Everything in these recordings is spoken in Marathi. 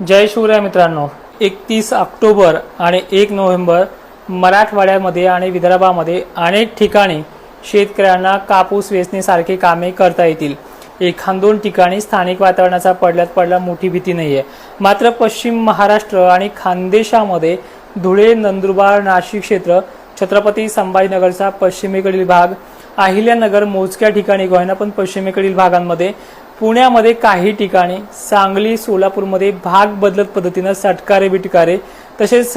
जय शिवराय मित्रांनो. एकतीस ऑक्टोबर आणि एक नोव्हेंबर मराठवाड्यामध्ये आणि विदर्भामध्ये अनेक ठिकाणी शेतकऱ्यांना कापूस वेचणीसारखे कामे करता येतील. एखाद दोन ठिकाणी स्थानिक वातावरणाचा पडल्यात पडला मोठी भीती नाही आहे मात्र पश्चिम महाराष्ट्र आणि खानदेशामध्ये धुळे नंदुरबार नाशिक क्षेत्र छत्रपती संभाजीनगरचा पश्चिमेकडील भाग अहिल्यानगर मोजक्या ठिकाणी गोयना पण पश्चिमेकडील भागांमध्ये पुण्यामध्ये काही ठिकाणी सांगली सोलापूरमध्ये भाग बदलत पद्धतीनं सटकारे बिटकारे तसेच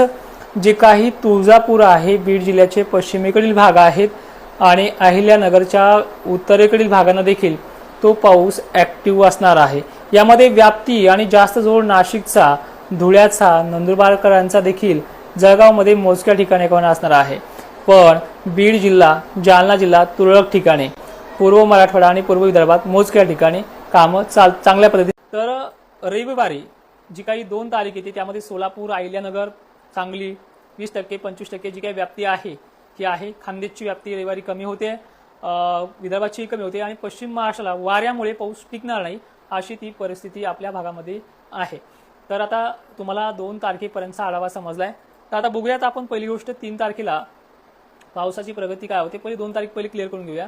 जे काही तुळजापूर आहे बीड जिल्ह्याचे पश्चिमेकडील भाग आहेत आणि अहिल्यानगरच्या उत्तरेकडील भागांना देखील तो पाऊस ऍक्टिव्ह असणार आहे. यामध्ये व्याप्ती आणि जास्त जोर नाशिकचा धुळ्याचा नंदुरबारकरांचा देखील जळगावमध्ये मोजक्या ठिकाणी कोण असणार आहे. पण बीड जिल्हा जालना जिल्हा तुरळक ठिकाणी पूर्व मराठवाडा आणि पूर्व विदर्भात मोजक्या ठिकाणी कामं चाल चांगल्या पद्धतीने तर रविवारी जी काही दोन तारीख येते त्यामध्ये सोलापूर अहिल्यानगर सांगली वीस टक्के पंचवीस टक्के जी काही व्याप्ती आहे ती आहे. खानदेशची व्याप्ती रविवारी कमी होते. विदर्भाचीही विदर्भाची कमी होते आणि पश्चिम महाराष्ट्राला वाऱ्यामुळे पाऊस टिकणार नाही अशी ती परिस्थिती आपल्या भागामध्ये आहे. तर आता तुम्हाला दोन तारखेपर्यंतचा आढावा आहे तर आता बघूयात आपण पहिली गोष्ट तीन तारखेला पावसाची प्रगती काय होते? पहिली दोन तारीख पहिली क्लिअर करून घेऊया.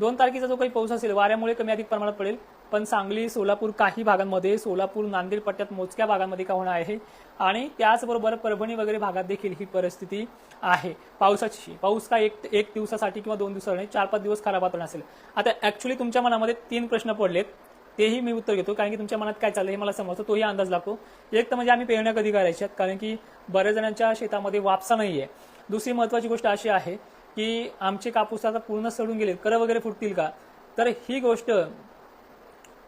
दोन तारखेचा जो काही पाऊस असेल वाऱ्यामुळे कमी अधिक प्रमाणात पडेल. पण सांगली सोलापूर काही भागांमध्ये सोलापूर नांदेड पट्ट्यात मोजक्या भागांमध्ये का होणार आहे? आणि त्याचबरोबर परभणी वगैरे भागात देखील ही परिस्थिती आहे. पावसाची पाऊस काय एक एक दिवसासाठी किंवा दोन दिवसासाठी चार पाच दिवस खराब वातावरण असेल. आता ऍक्च्युली तुमच्या मनामध्ये तीन प्रश्न पडलेत. तेही मी उत्तर घेतो कारण की तुमच्या मनात काय चाललं हे मला समजतं तोही अंदाज लागतो. एक तर म्हणजे आम्ही पेरण्या कधी करायच्यात कारण की बऱ्याच जणांच्या शेतामध्ये वापसा नाहीये. दुसरी महत्वाची गोष्ट अशी आहे की आमचे कापूस आता पूर्ण सडून गेले कर वगैरे फुटतील का? तर ही गोष्ट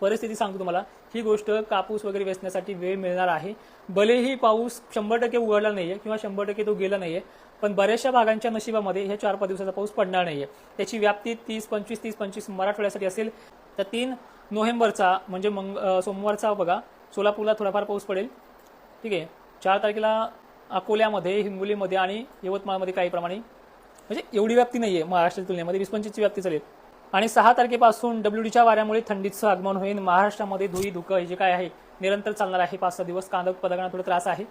परिस्थिती सांगतो तुम्हाला. ही गोष्ट कापूस वगैरे वेचण्यासाठी वेळ मिळणार आहे. भलेही पाऊस शंभर टक्के उघडला नाहीये किंवा शंभर टक्के तो गेला नाहीये पण बऱ्याचशा भागांच्या नशिबामध्ये ह्या चार पाच दिवसाचा पाऊस पडणार नाहीये. त्याची व्याप्ती तीस पंचवीस तीस पंचवीस मराठवाड्यासाठी असेल तर तीन नोव्हेंबरचा म्हणजे मंग सोमवारचा बघा सोलापूरला थोडाफार पाऊस पडेल. ठीक आहे? चार तारखेला अकोल्यामध्ये हिंगोलीमध्ये आणि यवतमाळमध्ये काही प्रमाणे म्हणजे एवढी व्याप्ती आहे महाराष्ट्राच्या तुलनेमध्ये. वीस पंचवीसची व्याप्ती चालेल. आणि सहा तारखेपासून डब्ल्यूडीच्या वाऱ्यामुळे थंडीचं आगमन होईल. महाराष्ट्रामध्ये धुई धुकं हे जे काय आहे निरंतर चालणार आहे. पाच सहा दिवस कांदा उत्पादकांना थोडा त्रास आहे.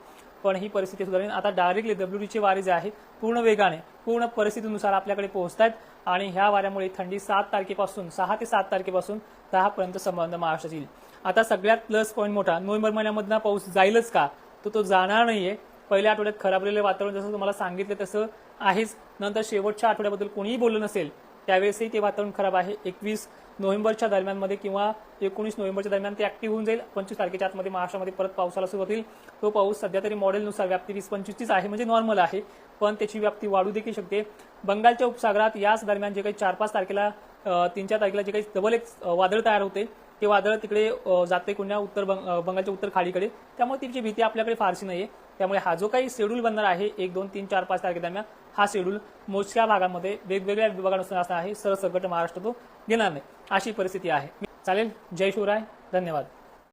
पण ही परिस्थिती सुधारेल. आता डायरेक्टली डब्ल्यूडीचे वारे जे आहे पूर्ण वेगाने पूर्ण परिस्थितीनुसार आपल्याकडे पोहोचत आहेत आणि ह्या वाऱ्यामुळे थंडी सात तारखेपासून सहा ते सात तारखेपासून दहापर्यंत संबंध महाराष्ट्रात येईल. आता सगळ्यात प्लस पॉईंट मोठा नोव्हेंबर महिन्यामधला पाऊस जाईलच का? तो तो जाणार नाहीये. पहिल्या आठवड्यात खराबलेलं वातावरण जसं तुम्हाला सांगितलं तसं आहेच. नंतर शेवटच्या आठवड्याबद्दल कोणीही बोललं नसेल त्यावेळेसही ते वातावरण खराब आहे. एकवीस नोव्हेंबरच्या दरम्यानमध्ये किंवा एकोणीस नोव्हेंबरच्या दरम्यान ते ऍक्टिव्ह होऊन जाईल. पंचवीस तारखेच्या आतमध्ये महाराष्ट्रामध्ये परत पावसाला सुरुवात होईल. तो पाऊस सध्या तरी मॉडेलनुसार व्याप्ती वीस पंचवीसचीच आहे म्हणजे नॉर्मल आहे. पण त्याची व्याप्ती वाढू देखील शकते. बंगालच्या उपसागरात याच दरम्यान जे काही चार पाच तारखेला तीन चार तारखेला जे काही डबल एक वादळ तयार होते. ते वादळ तिकडे जाते कुण्या उत्तर बंग- बंगालच्या उत्तर खाडीकडे. त्यामुळे तिची भीती आपल्याकडे फारशी नाहीये. त्यामुळे हा जो काही शेड्यूल बनणार आहे एक दोन तीन चार पाच तारखेदरम्यान हा शेड्यूल मोजक्या भागामध्ये वेगवेगळ्या विभागानुसार असणार आहे. सरसकट महाराष्ट्र तो घेणार नाही. अशी परिस्थिती आहे. चालेल? जय शिवराय. धन्यवाद.